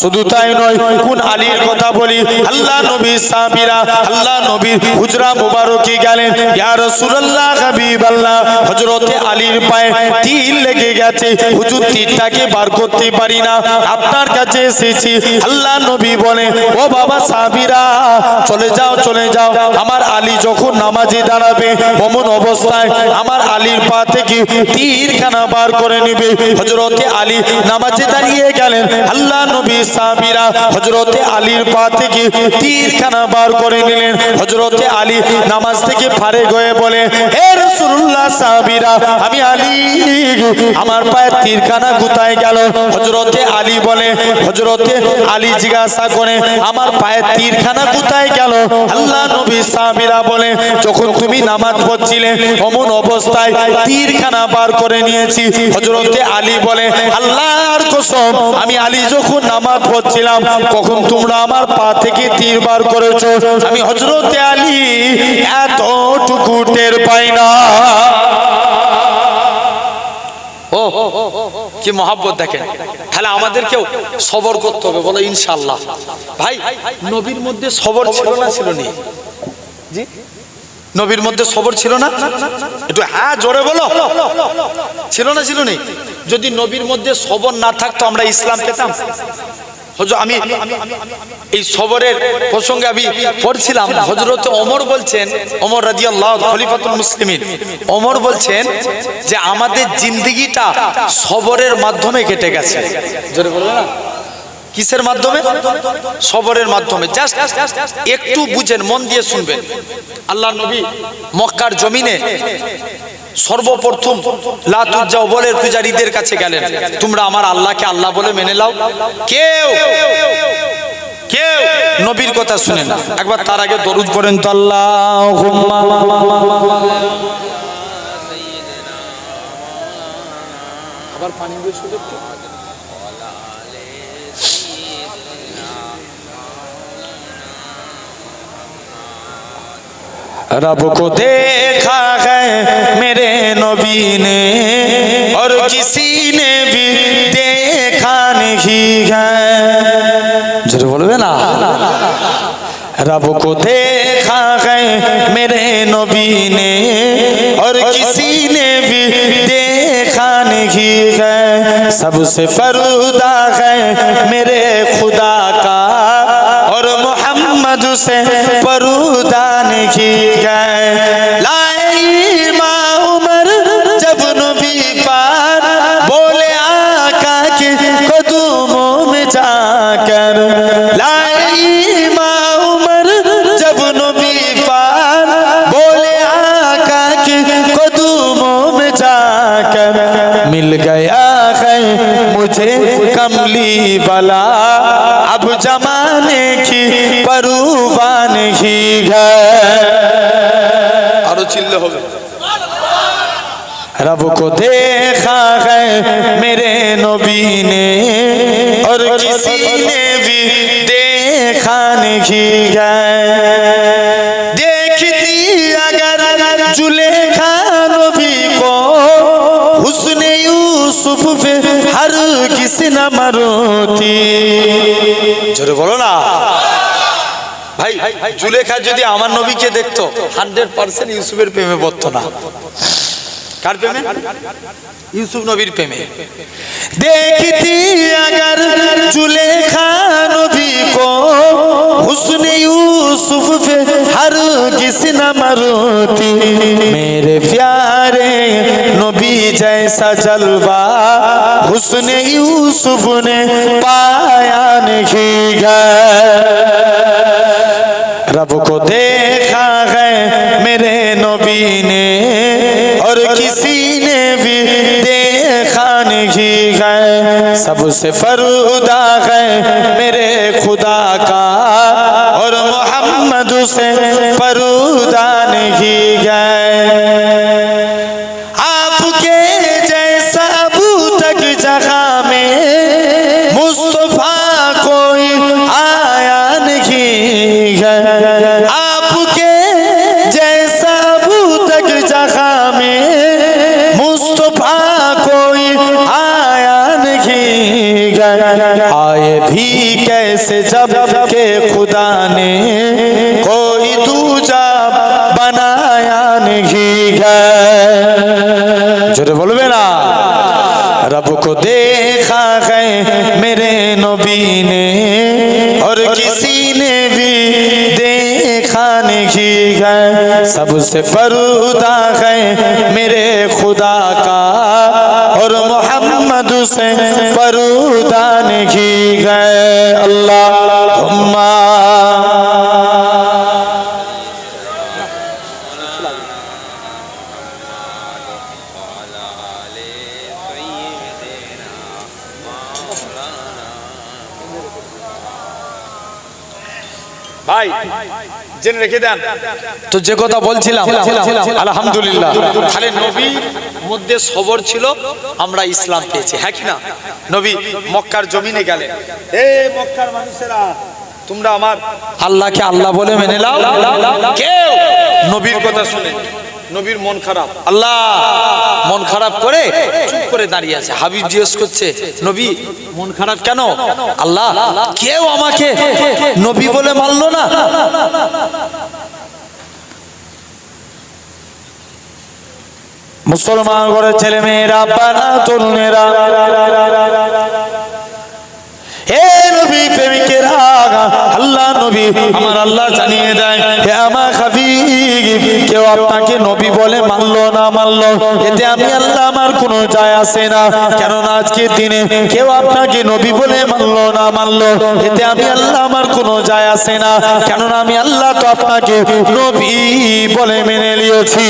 শুধু তাই নয়, কোন আলীর কথা বলি? আল্লাহ নবী সাহাবীরা, আল্লাহ নবীর হুজরা মুবারকে গেলেন। ইয়া রাসূলুল্লাহ, হাবিবাল্লাহ, হযরতে আলীর পায়ে তীর লেগে গেছে। হুজুর তীরটাকে বার করতে পারি না, আপনার কাছে এসেছি। আল্লাহ নবী বলে ও বাবা সাহাবীরা, চলে যাও চলে যাও। আমার আলী যখন নামাজে দাঁড়াবে অমন অবস্থায় আমার আলীর পা থেকে তীরখানা বার করে নেবে। হযরতে আলী নামাজে দাঁড়িয়ে গেলেন। আল্লাহ নবী সাহাবীরা হযরতে আলীর পা থেকে তীরখানা বার করে নিলেন। হযরতে আলী নামাজ থেকে ফারে হয়ে বলে হে রাসূলুল্লাহ সাহাবীরা, আমি আলী আমার পায়ে তীরখানা কোথায় গেল? হযরতে আলী বলে, হযরতে আলী জিজ্ঞাসা করে, আমার পায়ে তীরখানা কোথায় গেল? আল্লাহ নবী সাহাবীরা বলে, যখন তুমি নামাজ পড়ছিলে, অমন অবস্থায় তীরখানা বার করে নিয়েছি। হজরতে আলী বলে, আল্লাহর কসম, আমি আলী যখন নামাজ পড়ছিলাম কখন তোমরা আমার পা থেকে তীর বার করেছ? আমি হযরতে আলী এতটুকু টের পাই না। ও, কি মহাব্বত দেখেন। তাহলে আমাদেরকেও সবর করতে হবে, বলো ইনশাল্লাহ ভাই, নবীর মধ্যে সবর ছিল না, ছিল নি? জি? নবীর মধ্যে সবর ছিল না? একটু হ্যাঁ জোরে বলো। ছিল না, ছিল নি যদি নবীর মধ্যে সবর না থাকতো, আমরা ইসলাম পেতাম? আমি, এই সবরের প্রসঙ্গে আমি পড়ছিলাম হজরত অমর বলছেন, ওমর রাজিয়াল্লাহ খলিফাতুল মুসলিমিন, ওমর বলছেন যে আমাদের জিন্দগিটা সবরের মাধ্যমে কেটে গেছে। জোরে না? কিসের মাধ্যমে? সবরের মাধ্যমে। জাস্ট একটু বুঝেন, মন দিয়ে শুনবেন। আল্লাহ নবী মক্কার জমিনে সর্বপ্রথম লাতুজ্জা বলের পূজারীদের কাছে গেলেন। তোমরা আমার আল্লাহকে আল্লাহ বলে মেনে নাও। কেউ কেউ নবীর কথা শুনে না। একবার তার আগে দরুদ পড়েন তো আল্লাহ আবার পানি দিয়ে رب کو دیکھا ہے میرے نبی نے، اور کسی نے بھی دیکھا نہیں ہے۔ جو بولو نا۔ رب کو دیکھا ہے میرے نبی نے، اور کسی نے بھی دیکھا نہیں ہے۔ سب سے فردا ہے میرے خدا کا، اور محمد سے परुदा नहीं गए लाई माँ उमर जब नबी पार बोले आका के कदमों में जाकर लाई माँ उमर जब नबी पार बोले आका के कदमों में जाकर मिल गया है मुझे कमली वाला नबी ने और किसी ने भी देखा नहीं है देखती अगर जुलेखा नबी को हुस्न यूसुफ पे हर किसी न मरोती জোরে বলো না ভাই জুলেখা যদি আমার নবীকে দেখতো হান্ড্রেড পার্সেন্ট ইউসুফের প্রেমে পড়তো না কার প্রেমে? ইউসুফ নবীর প্রেমে। দেখিতি আগার চুলে নবী কো, হুসনে ইউসুফ পে হর কিস না মারুতি। মেরে প্যারে নবী জৈসা জলবা, হুসনে ইউসুফ নে পায়া নেহি রব কো দেখা গে মেরে নবী নে اور کسی نے بھی دیکھا نہیں ہے۔ سب سے فرودا ہے میرے خدا کا۔ اور محمد سے فرودا نہیں ہے۔ سے جبکہ خدا نے کوئی دوجہ بنایا نہیں ہے۔ جو بولوے نا رب کو دیکھا گئے میرے نبی نے اور کسی نے بھی دیکھا نہیں ہے۔ سب سے فرودا گئے میرے خدا کا اور محمد سے فردا ভাই জেনে রেখে দেন। তো যে কথা বলছিলাম আলহামদুলিল্লাহ। খালি নবীর মধ্যে সবর ছিল আমরা ইসলাম পেয়েছি হ্যাঁ কি না? নবী মক্কার জমিনে গেলেন। এ মক্কার মানুষেরা তোমরা আমার আল্লাহকে আল্লাহ বলে মেনে নাও। কেউ নবীর কথা শুনে নবীর মন খারাপ। আল্লাহ, মন খারাপ করে চুপ করে দাঁড়িয়ে আছে। হাবিব জিজ্ঞেস করছে, নবী, মন খারাপ কেন? আল্লাহ, কেউ আমাকে নবী বলে মানলো না। মুসলমান করে ছেলে মেয়েরা পানা তরুণেরা হে নবী প্রেমিকেরা আমার আল্লাহ জানিয়ে দেয়, হে আমার হাবিব, কেউ আপনাকে নবী বলে মানলো না মানলো? এতে আমি আল্লাহ আমার কোনো যায় আসে না। কেননা আজকের দিনে কেউ আপনাকে নবী বলে মানলো না মানলো। এতে আমি আল্লাহ আমার কোনো যায় আসে না। কেননা আমি আল্লাহ তো আপনাকে নবী বলে মেনে নিয়েছি।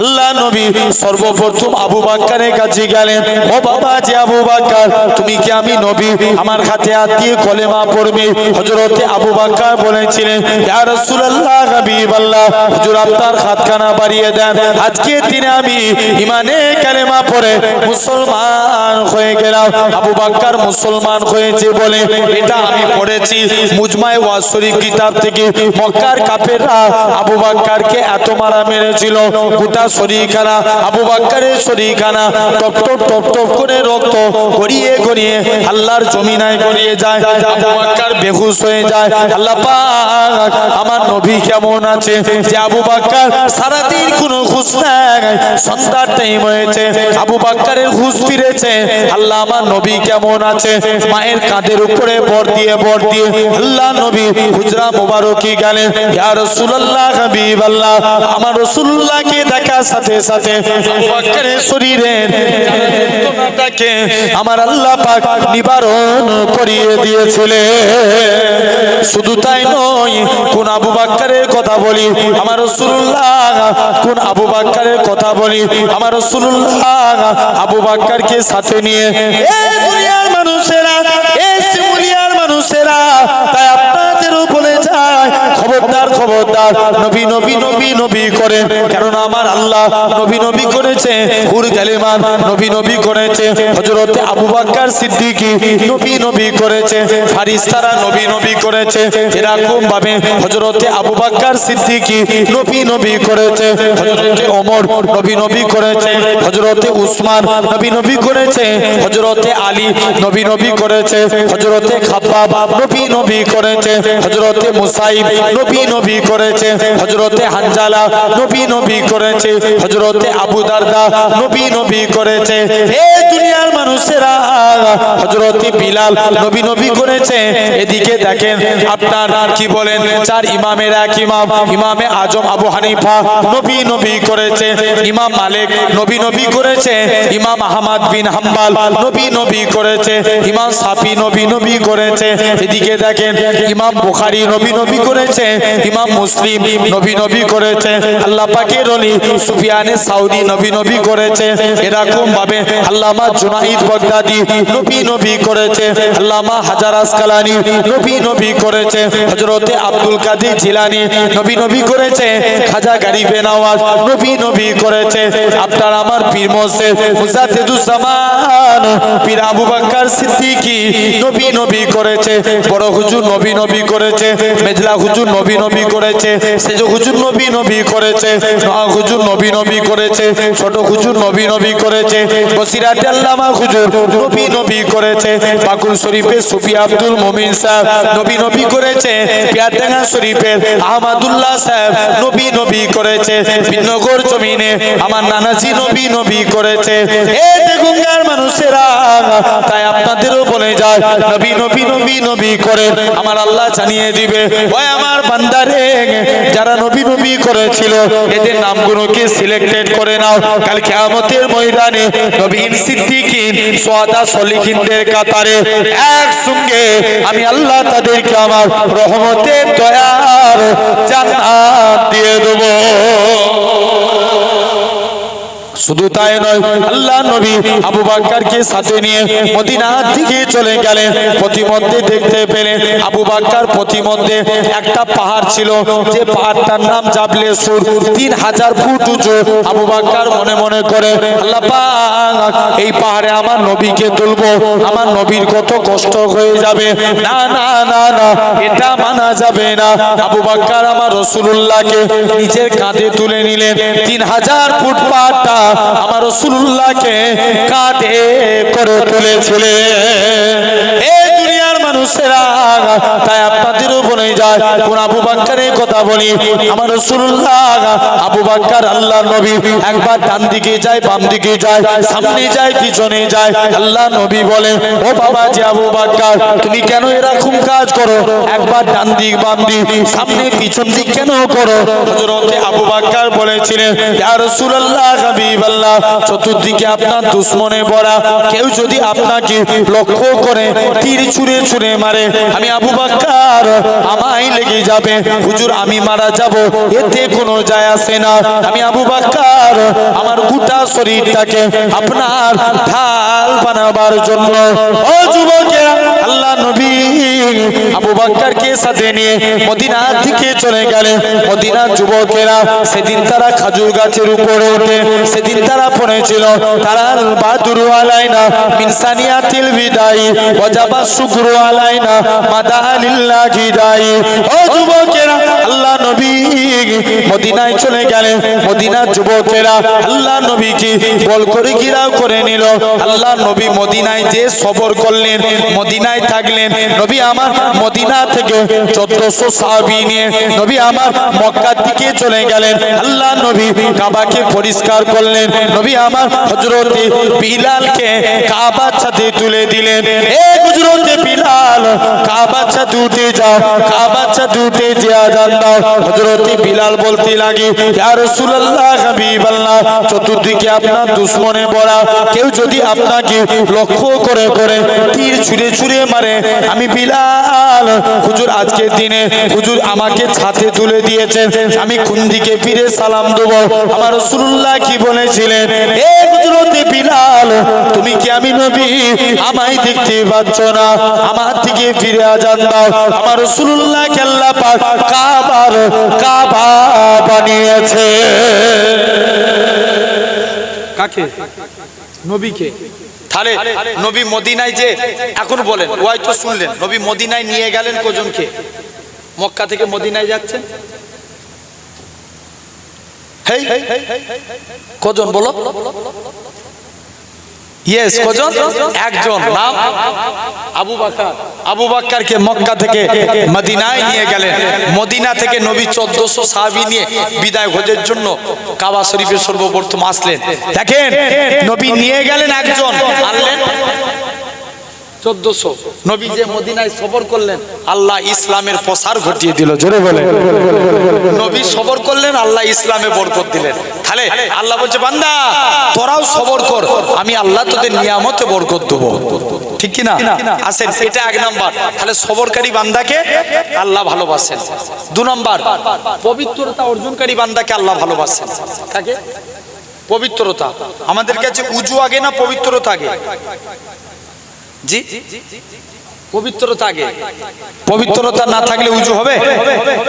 আল্লাহ নবী সর্বপ্রথম আবু বাক্কারের কাছে গেলেন, ও বাবা, যে আবু বাক্কার, তুমি কি আমি নবী? আমার হাতে হাত দিয়ে কলেমা পড়বে? হযরতে আবু বাক্কার বলেছিলেন, ইয়া রাসূলুল্লাহ, হাবিবাল্লাহ, হুজুর আপনার হাতখানা বাড়িয়ে দেন। আজকে দিনে আমি ইমানে কালেমা পড়ে মুসলমান হয়ে গেলাম। আবু বাক্কার মুসলমান হয়েছে বলে এটা আমি পড়েছি মুজমায় ওয়াজ শরীফ কিতাব থেকে। মক্কার কাফেররা আবু বাক্কারকে এত মারা মেরেছিল, গোটা শরীরখানা, আবু বাক্কারের শরীরখানা, টপ টপ টপ টপ করে রক্ত গড়িয়ে গড়িয়ে আল্লাহর জমিনায় গড়িয়ে যায়, আবু বাক্কার বেহুশ হয়ে যায়। আল্লাহ পাক আমার নবী কেমন আছে? যে আবু বাক্কার সারাদিন কোনো হুশ নাই সন্ধ্যার টাইম হয়েছে, আবু বাক্কারের হুশ ফিরেছে। আল্লাহ আমার নবী কেমন আছে? মায়ের কাঁধের উপরে বর দিয়ে বর দিয়ে আল্লাহ নবী হুজরা মোবারকি গেলেন, ইয়া রাসূলুল্লাহ হাবিবাল্লাহ, আমার রাসূলুল্লাহকে দেখার সাথে সাথে শরীরের যন্ত্রণাটাকে আমার আল্লাহ পাক নিবারণ করিয়ে দিয়েছিলেন। শুধু তাই নয়, কোন আবু বাক্কারের কথা বলি, আমার রাসূলুল্লাহ, কোন আবু বাক্কারের কথা বলি, আমার রাসূলুল্লাহ আবু বাক্কারকে সাথে নিয়ে, এ দুনিয়ার মানুষেরা, এ খবরদার নবী নবী নবী নবী করে কারণ আমার আল্লাহ নবী নবী করেছে হুর নবী নবী করেছে আবু সিদ্দিকী নবী নবী করেছে ফারিস্তারা নবী নবী করেছে ভাবে আবু সিদ্দিকী নবী নবী করেছে ওমর নবী নবী করেছে উসমান নবী নবী করেছে হযরতে আলী নবী নবী করেছে হযরতে খাব্বাব নবী নবী করেছে হযরতে মুসাইব নবী নবী করেছে, হযরতে হানজালা নবী নবী করেছে, হযরতে আবু দারদা নবী নবী করেছে। হে দুনিয়ার মানুষেরা, হযরতে বিলাল নবী নবী করেছে। এদিকে দেখেন, আপনার কি বলেন, চার ইমামের এক ইমাম, ইমামে আজম আবু হানিফা নবী নবী করেছে, ইমাম মালিক নবী নবী করেছে, ইমাম আহমদ বিন হাম্বাল নবী নবী করেছে, ইমাম সাফি নবী নবী করেছে। এদিকে দেখেন, ইমাম বুখারী নবী নবী করেছে, ইমাম মুসলিম নবী নবী করেছে, আল্লাহ পাকের অলি সুফিয়ানে সাউদি নবী নবী করেছে, এরকম ভাবে আল্লামা জুনাইদ বাগদাদি নবী নবী করেছে, আল্লামা হাজার আসকালানি নবী নবী করেছে, হযরতে আব্দুল কাদের জিলানি নবী নবী করেছে, খাজা গরিবে নওয়াজ নবী নবী করেছে আপনার আমার পীর মোসেফ মুজাদ্দিদুজ্জামান, পীর আবু বকর সিদ্দিকী নবী নবী করেছে, বড় হুজুর নবী নবী করেছে, মেজলা হুজুর নবী নবী করেছে সেজ হুজুর নবী নবী করেছে নওয়াব হুজুর নবী নবী করেছে ছোট হুজুর নবী নবী করেছে বসিরাতে আল্লামা হুজুর নবী নবী করেছে বাকুল শরীফের সুফি আব্দুল মুমিন সাহেব নবী নবী করেছে পিয়ারডাঙ্গা শরীফের আহমদুল্লাহ সাহেব নবী নবী করেছে বিনগর জমিনে আমার নানাজি নবী নবী করেছে এই দেখুনগার মানুষেরা তাই আপনাদেরও বলে যায় নবী নবী নবী নবী করে আমার আল্লাহ জানিয়ে দিবে ওই আমার বান্দারে যারা নবী নবী করেছিল, এদের নামগুলোকে সিলেক্টেড করে নাও। কাল কেয়ামতের ময়দানে নবীন সিদ্দিকিন সোয়াদা সলিহিনদের কাতারে একসঙ্গে আমি আল্লাহ তাদেরকে আমার রহমতের দয়ার জান্নাত দিয়ে দেবো। শুধু তাই নয়, আল্লাহ নবী আবু বাক্কারকে সাথে নিয়ে মদিনার দিকে চলে গেলেন। প্রতিমধ্যে দেখতে পেলেন আবু বাক্কার প্রতিমধ্যে একটা পাহাড় ছিল। যে পাহাড়টার নাম জাবলে সুর। তিন হাজার ফুট উঁচু। আবু বাক্কার মনে মনে করে, আল্লাহ এই পাহাড়ে আমার নবীকে তুলবো। আমার নবীর কত কষ্ট হয়ে যাবে। না না না না, এটা মানা যাবে না। আবু বাক্কার আমার রসুল্লাহকে নিজের কাঁধে তুলে নিলেন। তিন হাজার ফুট পাহাড়টা আমার রসুল্লাহকে কাঁধে করে তুলেছিলেন তাই আপনাদেরও বলে যায়। কোন আবু বাক্কারের কথা বলি, আমার রসুল্লাহ আবু বাক্কার আল্লাহ নবী একবার ডান দিকে যায়, বাম দিকে যায়, সামনে যায়, পিছনে যায়। আল্লাহ নবী বলে ও বাবা যে আবু বাক্কার, তুমি কেন এরকম কাজ করো? একবার ডান দিক, বাম দিক, সামনে, পিছন দিক কেন করো? আবু বাক্কার বলেছিলেন, ইয়া রাসূলুল্লাহ, হাবিবাল্লাহ, চতুর্দিকে আপনার দুশ্মনে ভরা, কেউ যদি আপনাকে লক্ষ্য করে তীর ছুঁড়ে ছুঁড়ে মারে, আমি আবু বাক্কার, আমায় লেগে যাবে। হুজুর, আমি মারা যাব, এতে কোনো যায় আসে না। আমি আবু বাক্কার, আমার গোটা শরীরটাকে আপনার ঢাল বানাবার জন্য। ও যুবকেরা আল্লাহ নবী। আবু বাক্কারকে সাথে নিয়ে মদিনা থেকে চলে গেলেন মদিনার যুবকেরা সেদিন তারা খাজুর গাছের উপরে ওঠে। সেদিন তারা পড়েছিল তারা বাদুর আলাইনা মিনসানিয়াতিল বিদাই, ওয়াজাবা শুকরু আলাইনা মাদালিল্লাহি দাই। ও যুবকেরা, আল্লাহ মদিনায় চলে গেলেন মদিনার যুবকেরা আল্লাহ নবীকে বল করে ঘিরাও করে নিল। আল্লাহ নবী মদিনায় যে সফর করলেন, মদিনায় থাকলেন। নবী আমার মদিনা থেকে চোদ্দশো সাহাবি নিয়ে নবী আমার মক্কার দিকে চলে গেলেন। আল্লাহ নবী কাবাকে পরিষ্কার করলেন। নবী আমার হজরতে বিলালকে কাবার সাথে তুলে দিলেন। এ হজরতে বিলাল, কাবার সাথে উঠে যাও, কাবার সাথে উঠে যে আজান দাও। হজরতে বিলাল বলতে চতুর্দিকে আপনার দুশ্মনে কেউ যদি আপনাকে লক্ষ্য করে করে তীর মারে, আমি বিলাল, হুজুর আজকের দিনে, হুজুর আমাকে ছাতে তুলে দিয়েছেন আমি কোন দিকে ফিরে সালাম দেব? আমার রাসূলুল্লাহ কি বলেছিলেন? বিলাল, তুমি কি আমি নবী? আমায় দেখতে পাচ্ছ না, আমার দিকে ফিরে আজান দাও। আমার রাসূলুল্লাহ আল্লাহ পাক কাবার কাবা বানিয়েছে কাকে নবীকে তাহলে নবী মদিনায় যে এখন বলেন ওয়াই তো শুনলেন নবী মদিনায় নিয়ে গেলেন কজনকে মক্কা থেকে মদিনায় যাচ্ছেন কজন বলো ইয়েস কজন? একজন। নাম? আবু বাক্কার আবু বাক্কারকে মক্কা থেকে মদিনায় নিয়ে গেলেন। মদিনা থেকে নবী চোদ্দশো সাহাবি নিয়ে বিদায় ভোজের জন্য কাবা শরীফের সর্বপ্রথম আসলেন। দেখেন নবী নিয়ে গেলেন একজন। আনলেন। চোদ্দশো। নবী যে মদিনায় সফর করলেন আল্লাহ ইসলামের প্রসার ঘটিয়ে দিল। জোরে বলে নবী সবর করলেন আল্লাহ ইসলামে বরকত দিলেন। তাহলে আল্লাহ বলছে বান্দা তোরাও সবর কর আমি আল্লাহ তোদের নিয়ামতে বরকত দেবো। ঠিক কি না আসেন এটা এক নাম্বার। তাহলে সবরকারী বান্দাকে আল্লাহ ভালোবাসেন। দু নাম্বার পবিত্রতা অর্জনকারী বান্দাকে আল্লাহ ভালোবাসেন। কাকে? পবিত্রতা। আমাদের কাছে উজু আগে না পবিত্রতা আগে? জি পবিত্রতা আগে পবিত্রতা না থাকলে উজু হবে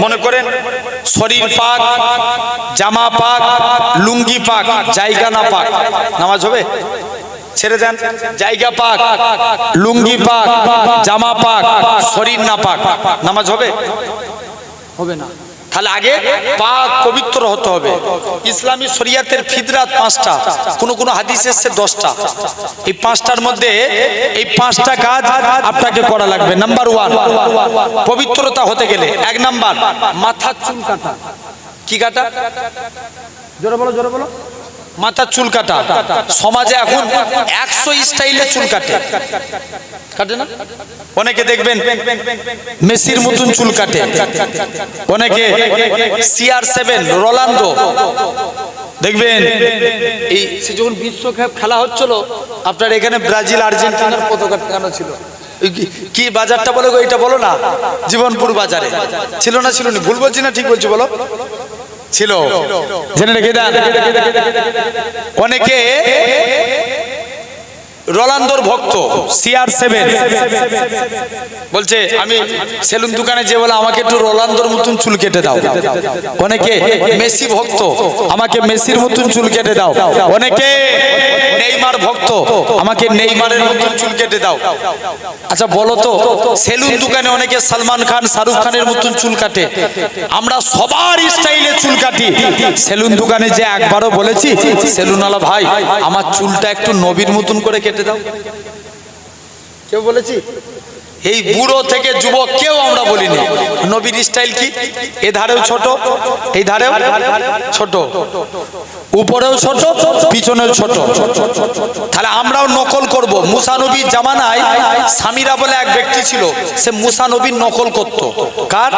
মনে করেন শরীর পাক জামা পাক লুঙ্গি পাক জায়গা না পাক নামাজ হবে ছেড়ে দেন জায়গা পাক লুঙ্গি পাক জামা পাক শরীর না পাক নামাজ হবে হবে না তাহলে আগে পাক পবিত্র হতে হবে। ইসলামী শরিয়াতের ফিদরাত পাঁচটা, কোন কোন হাদিস এসছে দশটা। এই পাঁচটার মধ্যে এই পাঁচটা কাজ আপনাকে করা লাগবে। নাম্বার ওয়ান পবিত্রতা হতে গেলে। এক নাম্বার মাথা চুল কাটা। কি কাটা? জোরে বলো জোরে বলো। মাথার চুল কাটা। সমাজে এখন একশো স্টাইলে চুল কাটে। কাটে না? অনেকে দেখবেন মেসির মতন চুল কাটে। অনেকে সিআর সেভেন রোলান্ডো দেখবেন এই যখন বিশ্বকাপ খেলা হচ্ছিল, আপনার এখানে ব্রাজিল, আর্জেন্টিনার পতাকা টাঙানো ছিল। কি- বাজারটা বলো এটা বলো না। জীবনপুর বাজারে। ছিল না ছিল না। ভুল বলছি না, ঠিক বলছি, বলো। ছিল। জেনে রেখে দেন অনেকে রোলান্দোর ভক্ত সিআর সেভেন বলছে আমি সেলুন দোকানে যে বলে আমাকে একটু রোলান্দোর মতন চুল কেটে দাও। অনেকে মেসি ভক্ত। আমাকে মেসির মতন চুল কেটে দাও। অনেকে নেইমার ভক্ত। আমাকে নেইমারের মতন চুল কেটে দাও। আচ্ছা বলো তো সেলুন দোকানে অনেকে সালমান খান শাহরুখ খানের মতন চুল কাটে। আমরা সবার স্টাইলে চুল কাটি। সেলুন দোকানে যে একবারও বলেছি সেলুনওয়ালা ভাই আমার চুলটা একটু নবীর মতন করে কেটে দাও। কেউ বলেছি? এই বুড়ো থেকে যুবক কেউ আমরা বলিনি। নবীর স্টাইল কি? এ ধারেও ছোট, এই ধারেও ছোট, উপরেও ছোট, পিছনেও ছোট। তাহলে আমরাও নকল করব। মুসা নবীর জামানায় স্বামীরা বলে এক ব্যক্তি ছিল, সে মুসা নবীর নকল করত। কার?